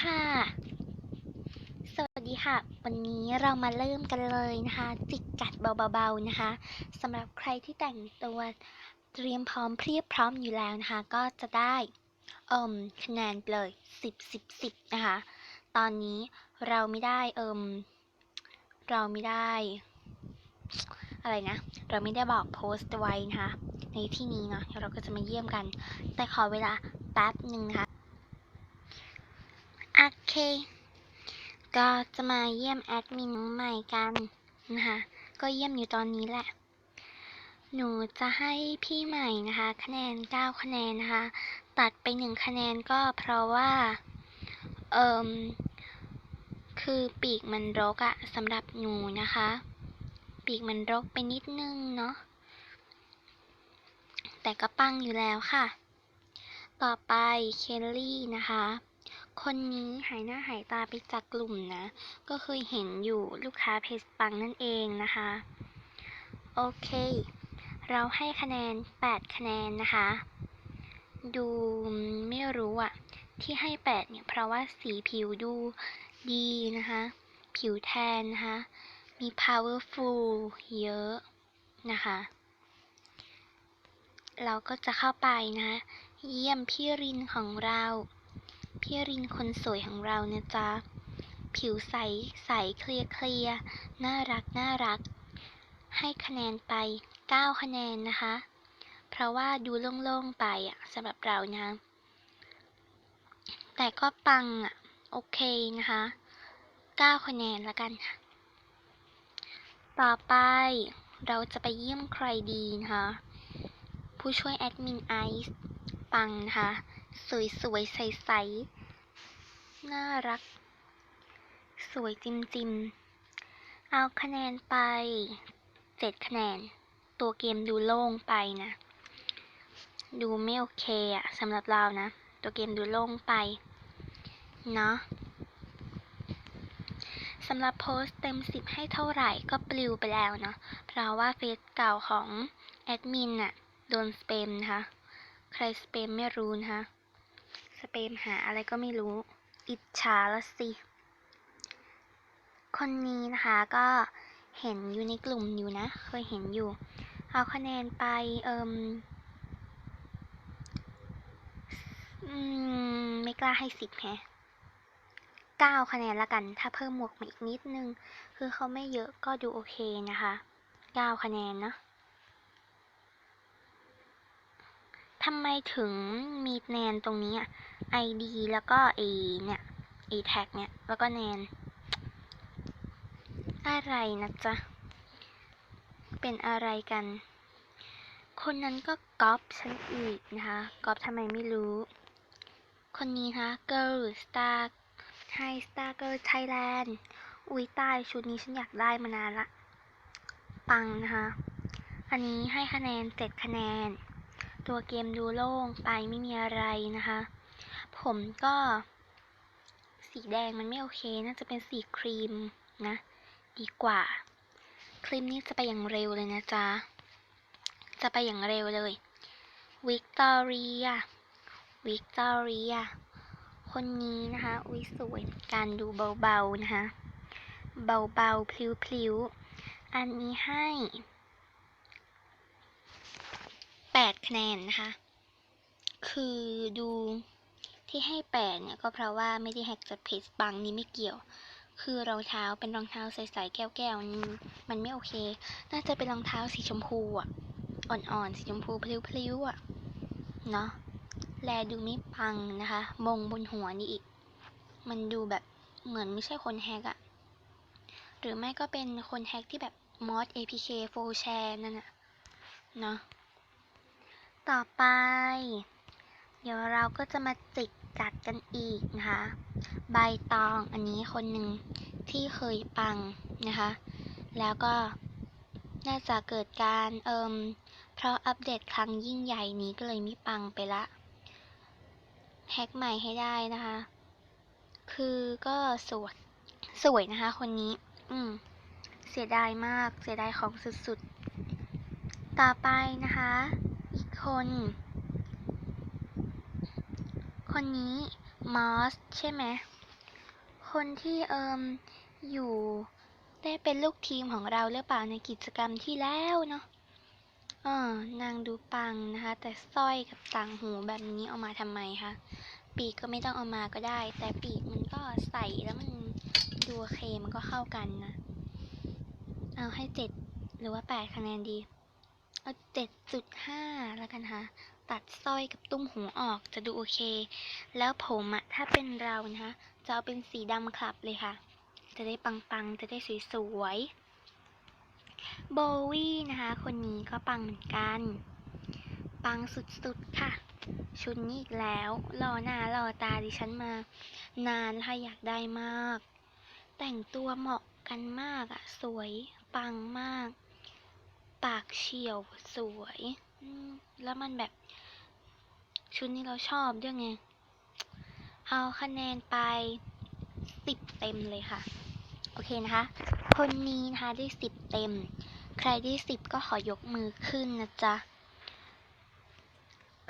ค่ะ สวัสดีค่ะ วันนี้เรามาเริ่มกันเลยนะคะ จิกกัดเบาๆนะคะสำหรับใครที่แต่งตัวเตรียมพร้อมเพรียบพร้อมอยู่แล้วนะคะ ก็จะได้เอิมคะแนนเลย 10 10 10 นะคะ ตอนนี้เราไม่ได้เอิมเราไม่ได้ อะไรนะ เราไม่ได้บอกโพสต์ไว้นะคะในที่นี้เนาะเราก็จะมาเยี่ยมกัน แต่ขอเวลาแป๊บหนึ่งนะคะ ก็จะมาเยี่ยมแอดมินใหม่กันนะคะ ก็เยี่ยมอยู่ตอนนี้แหละ หนูจะให้พี่ใหม่นะคะ คะแนน 9 คะแนนนะคะ ตัดไป 1 คะแนนก็เพราะว่า เอิมคือปีกมันรกอะสำหรับหนูนะคะ ปีกมันรกไปนิดนึงเนาะ แต่ก็ปังอยู่แล้วค่ะ ต่อไปเคลลี่นะคะ คนนี้หายหน้าหายตาไปจากกลุ่มนะ ก็เคยเห็นอยู่ลูกค้าเพจปังนั่นเองนะคะ โอเค เราให้คะแนน 8 คะแนนนะคะ ดูไม่รู้อะที่ให้ 8 เนี่ย เพราะว่าสีผิวดูดีนะคะ ผิวแทนนะคะ มี powerful เยอะนะคะ เราก็จะเข้าไปนะคะเยี่ยมพี่รินของเรา พี่รินคนสวยของเรานะจ๊ะ ผิวใส ใสเคลียร์เคลียร์น่ารักน่ารัก ให้คะแนนไป 9 คะแนนนะคะ เพราะว่าดูโล่งๆไปอะสำหรับเรานะ แต่ก็ปังอะโอเคนะคะ 9 คะแนนละกันค่ะต่อไปเราจะไปเยี่ยมใครดีนะคะ ผู้ช่วยแอดมินไอซ์ปังนะคะ สวยๆ ใสๆ น่ารัก สวยจิมจิมๆเอาคะแนนไป7คะแนน ตัวเกมดูโล่งไปนะ ดูไม่โอเคอะสำหรับเรานะ ตัวเกมดูโล่งไป เนาะสำหรับโพสเต็ม 10 ให้เท่าไหร่ก็ปลิวไปแล้วเนาะ เพราะว่าเฟซเก่าของแอดมินน่ะโดนสเปมนะคะ ใครสเปมไม่รู้นะคะ สเปมหาอะไรก็ไม่รู้ อิจฉาละสิ คนนี้นะคะก็เห็นอยู่ในกลุ่มอยู่นะ เคยเห็นอยู่ เอาคะแนนไปเอิมอมไม่กล้าให้สิบแฮะเก้าคะแนนละกัน ถ้าเพิ่มหมวกมาอีกนิดนึง คือเขาไม่เยอะก็ดูโอเคนะคะเก้าคะแนนเนาะทำไมถึงมีแนนตรงนี้อะ ID แล้วก็ A เนี่ย A tag เนี่ย แล้วก็แนน อะไรนะจ๊ะ เป็นอะไรกัน คนนั้นก็ก๊อปฉันอีกนะคะก๊อปทำไมไม่รู้ คนนี้นะคะ Girl Star Hi Star Girl Thailand อุ้ยตายชุดนี้ฉันอยากได้มานานละ ปังนะคะอันนี้ให้คะแนน7คะแนน ตัวเกมดูโล่งไปไม่มีอะไรนะคะ ผมก็ สีแดงมันไม่โอเค น่าจะเป็นสีครีมนะ ดีกว่า คลิปนี้จะไปอย่างเร็วเลยนะจ๊ะ จะไปอย่างเร็วเลยวิกตอเรียวิกตอเรียคนนี้นะคะอุ้ยสวยการดูเบาๆนะคะ เบาๆ พลิ้วๆ อันนี้ให้8คะแนนนะคะ คือดู ที่ให้8เนี่ยก็เพราะว่าไม่ได้แฮกจากเพจบังนี้ไม่เกี่ยว คือรองเท้าเป็นรองเท้าใสๆแก้วๆมันไม่โอเค น่าจะเป็นรองเท้าสีชมพูอะ อ่อนๆสีชมพูพลิ้วๆอะ เนาะแลดูไม่ปังนะคะ มงบนหัวนี่อีก มันดูแบบเหมือนไม่ใช่คนแฮกอะหรือไม่ก็เป็นคนแฮกที่แบบมอด APK โฟแชร์นั่นอะเนาะ ต่อไป เดี๋ยวเราก็จะมาจิกกัดกันอีกนะคะ ใบตองอันนี้คนหนึ่งที่เคยปังนะคะ แล้วก็น่าจะเกิดการเอิมเพราะอัปเดตครั้งยิ่งใหญ่นี้ก็เลยไม่ปังไปละแฮกใหม่ให้ได้นะคะ คือก็สวย สวยนะคะคนนี้ อืม เสียดายมาก เสียดายของสุดๆ ต่อไปนะคะ อีกคน คนนี้มอสใช่ไหม คนที่เอิมอยู่ได้เป็นลูกทีมของเราหรือเปล่าในกิจกรรมที่แล้วเนาะเออนางดูปังนะคะ แต่สร้อยกับต่างหูแบบนี้เอามาทำไมคะ ปีกก็ไม่ต้องเอามาก็ได้ แต่ปีกมันก็ใส่แล้วมันดูโอเคมันก็เข้ากันนะ เอาให้เจ็ดหรือว่าแปดคะแนนดี เอาเจ็ดจุดห้าแล้วกันค่ะ ตัดสร้อยกับตุ้มหูออกจะดูโอเค แล้วผมอะถ้าเป็นเรานะคะจะเอาเป็นสีดำคลับเลยค่ะ จะได้ปังๆ จะได้สวยๆ โบวี่นะคะ คนนี้ก็ปังเหมือนกัน ปังสุดๆค่ะ ชุดนี้อีกแล้ว รอหน้ารอตาดิฉันมา นานแล้วค่ะอยากได้มาก แต่งตัวเหมาะกันมากอะสวยปังมาก ปากเฉียวสวย แล้วมันแบบ ชุดนี้เราชอบด้วยไง เอาคะแนนไปสิบเต็มเลยค่ะ โอเคนะคะ คนนี้นะคะได้สิบเต็ม ใครได้สิบก็ขอยกมือขึ้นนะจ๊ะ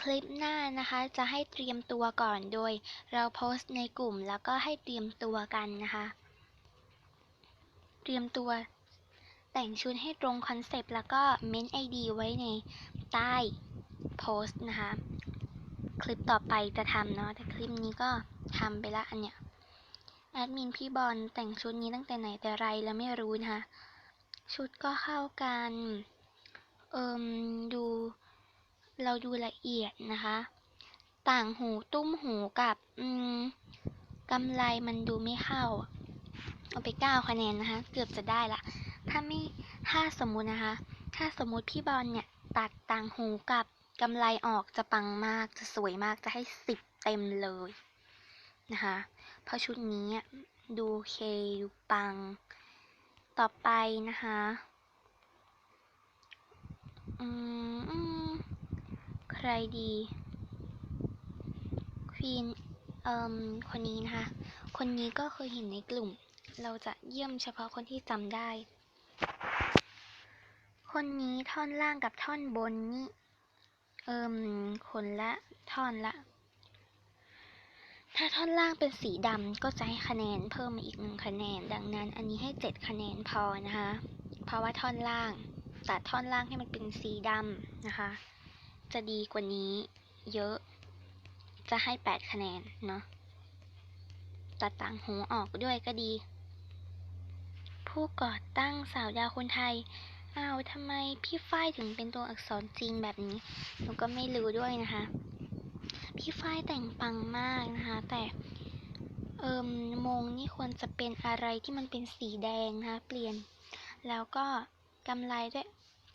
คลิปหน้านะคะจะให้เตรียมตัวก่อนโดย เราโพสต์ในกลุ่มแล้วก็ให้เตรียมตัวกันนะคะ เตรียมตัวแต่งชุดให้ตรงคอนเซปต์แล้วก็เม้นไอดีไว้ใน ใต้โพสต์นะคะ คลิปต่อไปจะทำเนาะแต่คลิปนี้ก็ทำไปละอันเนี้ยแอดมินพี่บอลแต่งชุดนี้ตั้งแต่ไหนแต่ไรแล้วไม่รู้นะคะชุดก็เข้ากันเอิมดูเราดูละเอียดนะคะ ต่างหูตุ้มหูกับอืมกำไรมันดูไม่เข้า เอาไปเก้าคะแนนนะคะ เกือบจะได้ละ ถ้าไม่ถ้าสมมุตินะคะ ถ้าสมมุติพี่บอลเนี่ย ตัดต่างหูกับกำไรออกจะปังมากจะสวยมากจะให้สิบเต็มเลยนะคะเพราะชุดนี้ดูเคดูปัง ต่อไปนะคะอืมใครดีควีนเอ่มคนนี้นะคะ คนนี้ก็เคยเห็นในกลุ่ม เราจะเยี่ยมเฉพาะคนที่จำได้ คนนี้ท่อนล่างกับท่อนบนนี่ เอิมคนละท่อนละ ถ้าท่อนล่างเป็นสีดำก็จะให้คะแนนเพิ่มมาอีกหนึ่งคะแนน ดังนั้นอันนี้ให้เจ็ดคะแนนพอนะคะ เพราะว่าท่อนล่างตัดท่อนล่างให้มันเป็นสีดำนะคะ จะดีกว่านี้เยอะ จะให้แปดคะแนนเนาะตัดต่างหูออกด้วยก็ดี ผู้ก่อตั้งสาวดาวคนไทย อ้าวทำไมพี่ฝ้ายถึงเป็นตัวอักษรจีนแบบนี้หนูก็ไม่รู้ด้วยนะคะ พี่ฝ้ายแต่งปังมากนะคะ แต่เอิมมงนี่ควรจะเป็นอะไรที่มันเป็นสีแดงนะคะเปลี่ยน แล้วก็กำไรด้วย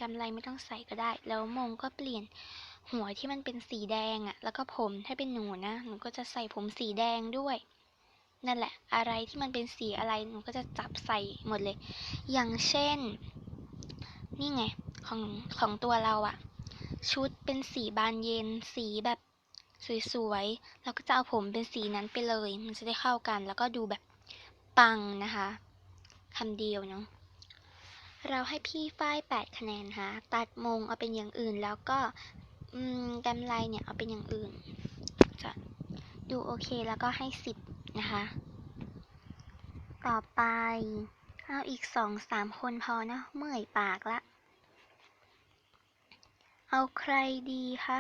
กำไรไม่ต้องใส่ก็ได้ แล้วมงก็เปลี่ยนหัวที่มันเป็นสีแดงอะ่ะ แล้วก็ผมถ้าเป็นหนูนะหนูก็จะใส่ผมสีแดงด้วย นั่นแหละ อะไรที่มันเป็นสีอะไรหนูก็จะจับใส่หมดเลย อย่างเช่น นี่ไง ของของตัวเราอะชุดเป็นสีบานเย็น สีแบบสวยๆเราก็จะเอาผมเป็นสีนั้นไปเลย มันจะได้เข้ากัน แล้วก็ดูแบบปังนะคะคำเดียวเนาะเราให้พี่ฝ้ายแปดคะแนนค่ะตัดมงเอาเป็นอย่างอื่นแล้วก็อืมกำไรเนี่ยเอาเป็นอย่างอื่นจะดูโอเคแล้วก็ให้สิบนะคะ ต่อไป เอาอีกสองสามคนพอนะ เมื่อยปากละ เอาใครดีคะ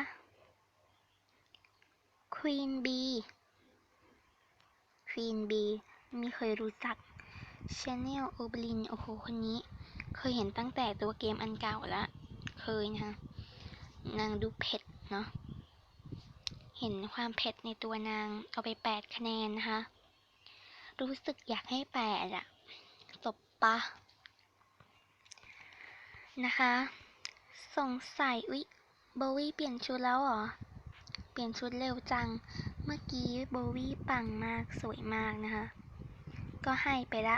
Queen B Queen B ไม่เคยรู้จัก Channel o b l i n โอ้โห คนนี้ เคยเห็นตั้งแต่ตัวเกมอันเก่าละเคยนะคะ นางดูเผ็ดเนาะ เห็นความเผ็ดในตัวนางเอาไปแปดคะแนนนะคะ รู้สึกอยากให้แปดอะ ปะนะคะ สงสัยอุ๊ยโบวี่เปลี่ยนชุดแล้วเหรอ เปลี่ยนชุดเร็วจัง เมื่อกี้โบวี่ปังมากสวยมากนะคะ ก็ให้ไปละ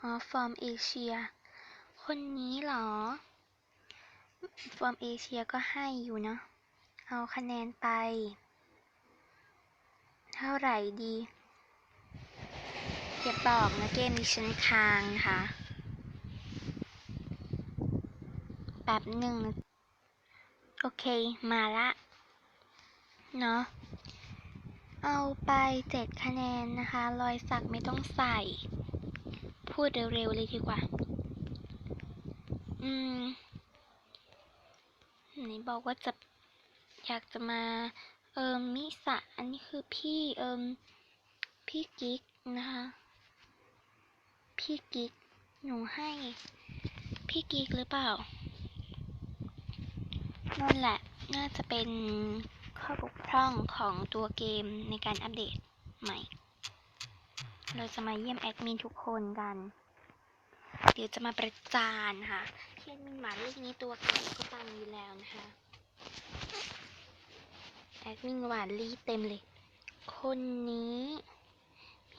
อ๋อฟอร์มเอเชียคนนี้เหรอฟอร์มเอเชียก็ให้อยู่เนาะ เอาคะแนนไป เท่าไหร่ดี อย่าบอกนะเกมนี้ฉันค้างนะคะแบบหนึ่งโอเคมาละ เนาะเอาไปเจ็ดคะแนนนะคะ รอยสักไม่ต้องใส่ พูดเร็วๆเลยดีกว่า อืมไหนบอกว่าจะอยากจะมา เอิมมิสะ อันนี้คือพี่เอิมพี่กิ๊กนะคะ พี่กิ๊ก หนูให้ พี่กิ๊กหรือเปล่า นั่นแหละ น่าจะเป็นข้อบกพร่องของตัวเกมในการอัปเดตใหม่ เราจะมาเยี่ยมแอดมินทุกคนกัน เดี๋ยวจะมาประจานค่ะที่แอดมินหมาเลขนี้ตัวเก่าก็ปังอยู่แล้วนะคะแอดมินหวานลีเต็มเลย คนนี้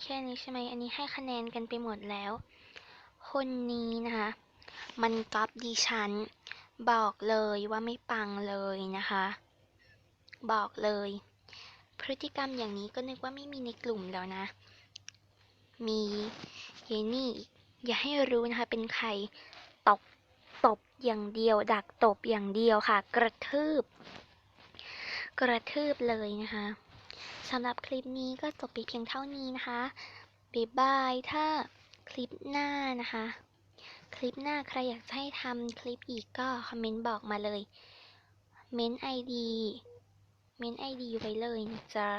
แค่นี้ใช่ไหมอันนี้ให้คะแนนกันไปหมดแล้ว คนนี้นะคะ มันก๊อปดิฉัน บอกเลยว่าไม่ปังเลยนะคะ บอกเลย พฤติกรรมอย่างนี้ก็นึกว่าไม่มีในกลุ่มแล้วนะ มีเยนี่อีกอย่าให้รู้นะคะ เป็นใครตบตบอย่างเดียว ดักตบอย่างเดียวค่ะ กระทืบ กระทืบเลยนะคะ สำหรับคลิปนี้ก็จบไปเพียงเท่านี้นะคะบ๊ายบายถ้าคลิปหน้านะคะ คลิปหน้าใครอยากให้ทำคลิปอีกก็คอมเมนต์บอกมาเลย เม้นไอดีเม้นไอดีไว้เลยนะจ๊ะ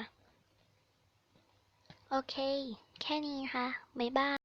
โอเค แค่นี้ค่ะ บ๊ายบาย